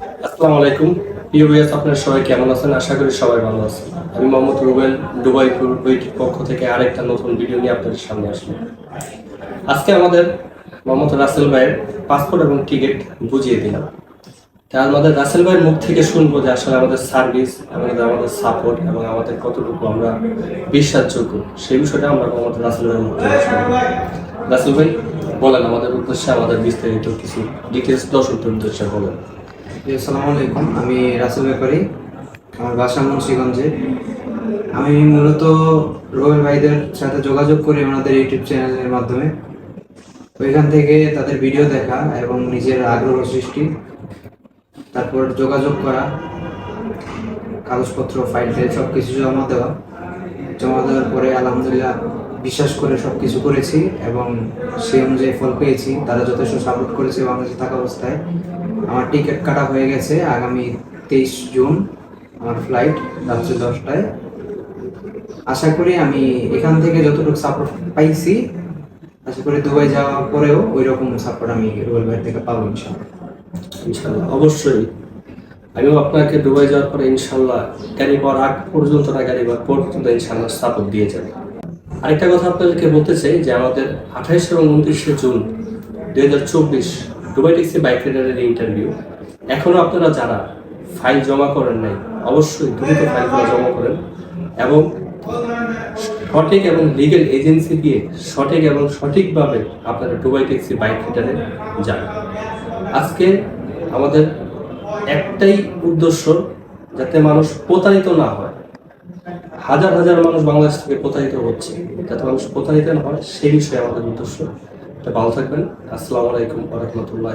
আসসালামু আলাইকুম। প্রিয় ভিউয়ার্স, আপনারা সবাই কেমন আছেন? আশা করি সবাই ভালো আছেন। আমি মোহাম্মদ রুবেল দুবাই বইটির পক্ষ থেকে আরেকটা নতুন ভিডিও নিয়ে আপনাদের সামনে আসলাম। আজকে আমাদের মোহাম্মদ রাসেল ভাইয়ের পাসপোর্ট এবং টিকিট বুঝিয়ে দিলাম। তাই আমাদের রাসেল ভাইয়ের মুখ থেকে শুনব যে আসলে আমাদের সার্ভিস, আমাদের আমাদের সাপোর্ট এবং আমাদের কতটুকু আমরা বিশ্বাসযোগ্য, সেই বিষয়টা আমরা মোহাম্মদ রাসেল ভাইয়ের মুখ থেকে শুনব। রাসেল ভাই, বলেন আমাদের উদ্দেশ্যে, আমাদের বিস্তারিত কিছু ডিটেলস দর্শকদের উদ্দেশ্যে বলেন। আসসালামু আলাইকুম। আমি রাসেল ব্যাপারী, আমার বাসা মুন্সিগঞ্জে। আমি মূলত রোয়েল ভাইদের সাথে যোগাযোগ করি ওনাদের ইউটিউব চ্যানেলের মাধ্যমে। ওইখান থেকে তাদের ভিডিও দেখা এবং নিজের আগ্রহ সৃষ্টি, তারপর যোগাযোগ করা, কাগজপত্র, ফাইল টাইল সব কিছু জমা দেওয়া। জমা দেওয়ার পরে আলহামদুলিল্লাহ বিশ্বাস করে সব কিছু করেছি এবং সেই অনুযায়ী ফল পেয়েছি। তারা যথেষ্ট সাপোর্ট করেছে বাংলাদেশে থাকা অবস্থায়। আমার টিকিট কাটা হয়ে গেছে আগামী তেইশ জুন আমার ফ্লাইট রাত্রে দশটায়। আশা করি আমি এখান থেকে যতটুকু সাপোর্ট পাইছি, আশা করি দুবাই যাওয়ার পরেও ওই রকম সাপোর্ট আমি রুবেল ভাই থেকে পাবো ইনশাআল্লাহ। ইনশাল্লাহ অবশ্যই। আমিও আপনাকে দুবাই যাওয়ার পরে ইনশাল্লাহ গাড়ি আগ পর্যন্ত না, গাড়ি পর্যন্ত ইনশাল্লাহ সাপোর্ট দিয়ে যাবে। আরেকটা কথা আপনাদেরকে বলতে চাই যে আমাদের আঠাইশ এবং উনত্রিশে জুন দুই হাজার চব্বিশ দুবাই ট্যাক্সি বাইক রাইডারের ইন্টারভিউ এখনও আপনারা যারা ফাইল জমা করেন নাই, অবশ্যই দ্রুত ফাইলগুলো জমা করেন এবং সঠিক এবং লিগেল এজেন্সি দিয়ে সঠিক এবং সঠিকভাবে আপনারা দুবাই ট্যাক্সি বাইক রাইডারে যান। আজকে আমাদের একটাই উদ্দেশ্য যাতে মানুষ প্রতারিত না হয়। হাজার হাজার মানুষ বাংলাদেশ থেকে প্রতারিত হচ্ছে। যাতে মানুষ প্রতারিত না হয় সেই বিষয়ে আমাদের উদ্দেশ্য। ভালো থাকবেন। আসসালামু আলাইকুম রহমতুল্লাহ